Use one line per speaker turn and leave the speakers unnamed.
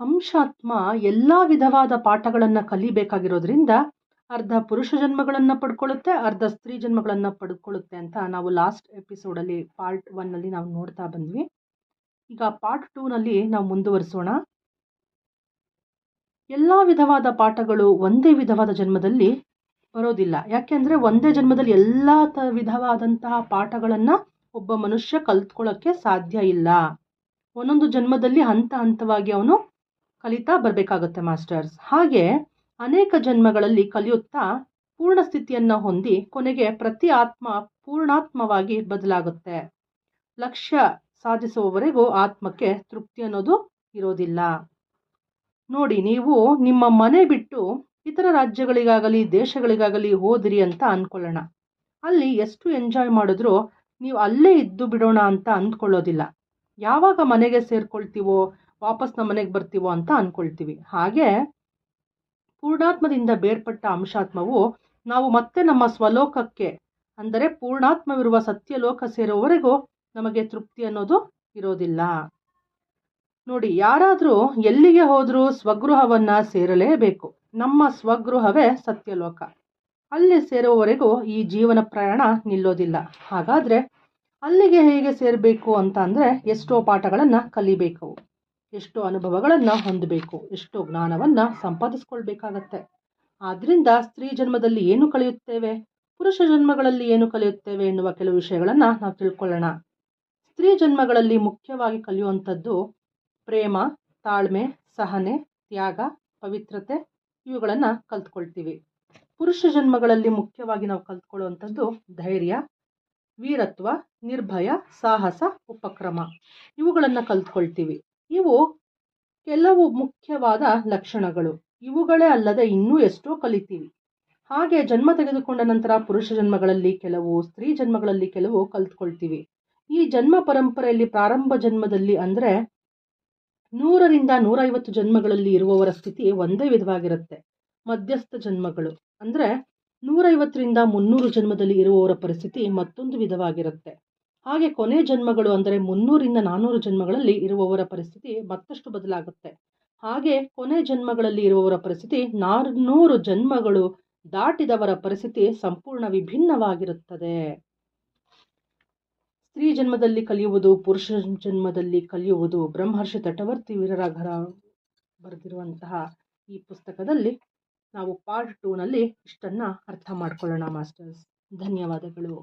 ಅಂಶಾತ್ಮ ಎಲ್ಲ ವಿಧವಾದ ಪಾಠಗಳನ್ನು ಕಲಿಬೇಕಾಗಿರೋದ್ರಿಂದ ಅರ್ಧ ಪುರುಷ ಜನ್ಮಗಳನ್ನು ಪಡ್ಕೊಳ್ಳುತ್ತೆ, ಅರ್ಧ ಸ್ತ್ರೀ ಜನ್ಮಗಳನ್ನು ಪಡ್ಕೊಳ್ಳುತ್ತೆ ಅಂತ ನಾವು ಲಾಸ್ಟ್ ಎಪಿಸೋಡಲ್ಲಿ ಪಾರ್ಟ್ ಒನ್ನಲ್ಲಿ ನಾವು ನೋಡ್ತಾ ಬಂದ್ವಿ. ಈಗ ಪಾರ್ಟ್ ಟೂನಲ್ಲಿ ನಾವು ಮುಂದುವರಿಸೋಣ. ಎಲ್ಲ ವಿಧವಾದ ಪಾಠಗಳು ಒಂದೇ ವಿಧವಾದ ಜನ್ಮದಲ್ಲಿ ಬರೋದಿಲ್ಲ. ಯಾಕೆಂದರೆ ಒಂದೇ ಜನ್ಮದಲ್ಲಿ ಎಲ್ಲ ತ ವಿಧವಾದಂತಹ ಪಾಠಗಳನ್ನು ಒಬ್ಬ ಮನುಷ್ಯ ಕಲ್ತ್ಕೊಳ್ಳೋಕ್ಕೆ ಸಾಧ್ಯ ಇಲ್ಲ. ಒಂದೊಂದು ಜನ್ಮದಲ್ಲಿ ಹಂತ ಹಂತವಾಗಿ ಅವನು ಕಲಿತಾ ಬರಬೇಕಾಗುತ್ತೆ ಮಾಸ್ಟರ್ಸ್. ಹಾಗೆ ಅನೇಕ ಜನ್ಮಗಳಲ್ಲಿ ಕಲಿಯುತ್ತಾ ಪೂರ್ಣ ಸ್ಥಿತಿಯನ್ನು ಹೊಂದಿ ಕೊನೆಗೆ ಪ್ರತಿ ಆತ್ಮ ಪೂರ್ಣಾತ್ಮವಾಗಿ ಬದಲಾಗುತ್ತೆ. ಲಕ್ಷ್ಯ ಸಾಧಿಸುವವರೆಗೂ ಆತ್ಮಕ್ಕೆ ತೃಪ್ತಿ ಅನ್ನೋದು ಇರೋದಿಲ್ಲ. ನೋಡಿ, ನೀವು ನಿಮ್ಮ ಮನೆ ಬಿಟ್ಟು ಇತರ ರಾಜ್ಯಗಳಿಗಾಗಲಿ, ದೇಶಗಳಿಗಾಗಲಿ ಹೋದಿರಿ ಅಂತ ಅಂದ್ಕೊಳ್ಳೋಣ ಅಲ್ಲಿ ಎಷ್ಟು ಎಂಜಾಯ್ ಮಾಡಿದ್ರೂ ನೀವು ಅಲ್ಲೇ ಇದ್ದು ಬಿಡೋಣ ಅಂತ ಅಂದ್ಕೊಳ್ಳೋದಿಲ್ಲ. ಯಾವಾಗ ಮನೆಗೆ ಸೇರ್ಕೊಳ್ತೀವೋ ವಾಪಸ್ ನಮ್ಮ ಮನೆಗೆ ಬರ್ತೀವೋ ಅಂತ ಅಂದ್ಕೊಳ್ತೀವಿ ಹಾಗೆ ಪೂರ್ಣಾತ್ಮದಿಂದ ಬೇರ್ಪಟ್ಟ ಅಂಶಾತ್ಮವು ನಾವು ಮತ್ತೆ ನಮ್ಮ ಸ್ವಲೋಕಕ್ಕೆ, ಅಂದರೆ ಪೂರ್ಣಾತ್ಮವಿರುವ ಸತ್ಯಲೋಕ ಸೇರೋವರೆಗೂ ನಮಗೆ ತೃಪ್ತಿ ಅನ್ನೋದು ಇರೋದಿಲ್ಲ. ನೋಡಿ, ಯಾರಾದರೂ ಎಲ್ಲಿಗೆ ಹೋದರೂ ಸ್ವಗೃಹವನ್ನು ಸೇರಲೇಬೇಕು. ನಮ್ಮ ಸ್ವಗೃಹವೇ ಸತ್ಯಲೋಕ. ಅಲ್ಲಿ ಸೇರೋವರೆಗೂ ಈ ಜೀವನ ಪ್ರಯಾಣ ನಿಲ್ಲೋದಿಲ್ಲ. ಹಾಗಾದರೆ ಅಲ್ಲಿಗೆ ಹೇಗೆ ಸೇರಬೇಕು ಅಂತ ಅಂದರೆ ಎಷ್ಟೋ ಪಾಠಗಳನ್ನು ಕಲಿಬೇಕು ಎಷ್ಟೋ ಅನುಭವಗಳನ್ನು ಹೊಂದಬೇಕು, ಎಷ್ಟು ಜ್ಞಾನವನ್ನು ಸಂಪಾದಿಸ್ಕೊಳ್ಬೇಕಾಗತ್ತೆ. ಆದ್ದರಿಂದ ಸ್ತ್ರೀ ಜನ್ಮದಲ್ಲಿ ಏನು ಕಲಿಯುತ್ತೇವೆ, ಪುರುಷ ಜನ್ಮಗಳಲ್ಲಿ ಏನು ಕಲಿಯುತ್ತೇವೆ ಎನ್ನುವ ಕೆಲವು ವಿಷಯಗಳನ್ನು ನಾವು ತಿಳ್ಕೊಳ್ಳೋಣ. ಸ್ತ್ರೀ ಜನ್ಮಗಳಲ್ಲಿ ಮುಖ್ಯವಾಗಿ ಕಲಿಯುವಂಥದ್ದು ಪ್ರೇಮ, ತಾಳ್ಮೆ, ಸಹನೆ, ತ್ಯಾಗ, ಪವಿತ್ರತೆ ಇವುಗಳನ್ನು ಕಲ್ತ್ಕೊಳ್ತೀವಿ. ಪುರುಷ ಜನ್ಮಗಳಲ್ಲಿ ಮುಖ್ಯವಾಗಿ ನಾವು ಕಲ್ತ್ಕೊಳ್ಳುವಂಥದ್ದು ಧೈರ್ಯ, ವೀರತ್ವ, ನಿರ್ಭಯ, ಸಾಹಸ, ಉಪಕ್ರಮ ಇವುಗಳನ್ನು ಕಲ್ತ್ಕೊಳ್ತೀವಿ. ಇವು ಕೆಲವು ಮುಖ್ಯವಾದ ಲಕ್ಷಣಗಳು. ಇವುಗಳೇ ಅಲ್ಲದೆ ಇನ್ನೂ ಎಷ್ಟೋ ಕಲಿತೀವಿ. ಹಾಗೆ ಜನ್ಮ ತೆಗೆದುಕೊಂಡ ನಂತರ ಪುರುಷ ಜನ್ಮಗಳಲ್ಲಿ ಕೆಲವು, ಸ್ತ್ರೀ ಜನ್ಮಗಳಲ್ಲಿ ಕೆಲವು ಕಲ್ತ್ಕೊಳ್ತೀವಿ. ಈ ಜನ್ಮ ಪರಂಪರೆಯಲ್ಲಿ ಪ್ರಾರಂಭ ಜನ್ಮದಲ್ಲಿ ಅಂದರೆ ನೂರರಿಂದ ನೂರೈವತ್ತು ಜನ್ಮಗಳಲ್ಲಿ ಇರುವವರ ಸ್ಥಿತಿ ಒಂದೇ ವಿಧವಾಗಿರುತ್ತೆ. ಮಧ್ಯಸ್ಥ ಜನ್ಮಗಳು ಅಂದರೆ ನೂರೈವತ್ತರಿಂದ ಮುನ್ನೂರು ಜನ್ಮದಲ್ಲಿ ಇರುವವರ ಪರಿಸ್ಥಿತಿ ಮತ್ತೊಂದು ವಿಧವಾಗಿರುತ್ತೆ. ಹಾಗೆ ಕೊನೆ ಜನ್ಮಗಳು ಅಂದರೆ ಮುನ್ನೂರಿಂದ ನಾನ್ನೂರು ಜನ್ಮಗಳಲ್ಲಿ ಇರುವವರ ಪರಿಸ್ಥಿತಿ ಮತ್ತಷ್ಟು ಬದಲಾಗುತ್ತೆ. ಹಾಗೆ ಕೊನೆ ಜನ್ಮಗಳಲ್ಲಿ ಇರುವವರ ಪರಿಸ್ಥಿತಿ ನಾನ್ನೂರು ಜನ್ಮಗಳು ದಾಟಿದವರ ಪರಿಸ್ಥಿತಿ ಸಂಪೂರ್ಣ ವಿಭಿನ್ನವಾಗಿರುತ್ತದೆ. ಸ್ತ್ರೀ ಜನ್ಮದಲ್ಲಿ ಕಲಿಯುವುದು, ಪುರುಷ ಜನ್ಮದಲ್ಲಿ ಕಲಿಯುವುದು, ಬ್ರಹ್ಮರ್ಷಿ ತಟವರ್ತಿ ವೀರರಾಘರ ಬರೆದಿರುವಂತಹ ಈ ಪುಸ್ತಕದಲ್ಲಿ ನಾವು ಪಾರ್ಟ್ ಟೂನಲ್ಲಿ ಇಷ್ಟನ್ನು ಅರ್ಥ ಮಾಡ್ಕೊಳ್ಳೋಣ, ಮಾಸ್ಟರ್ಸ್. ಧನ್ಯವಾದಗಳು.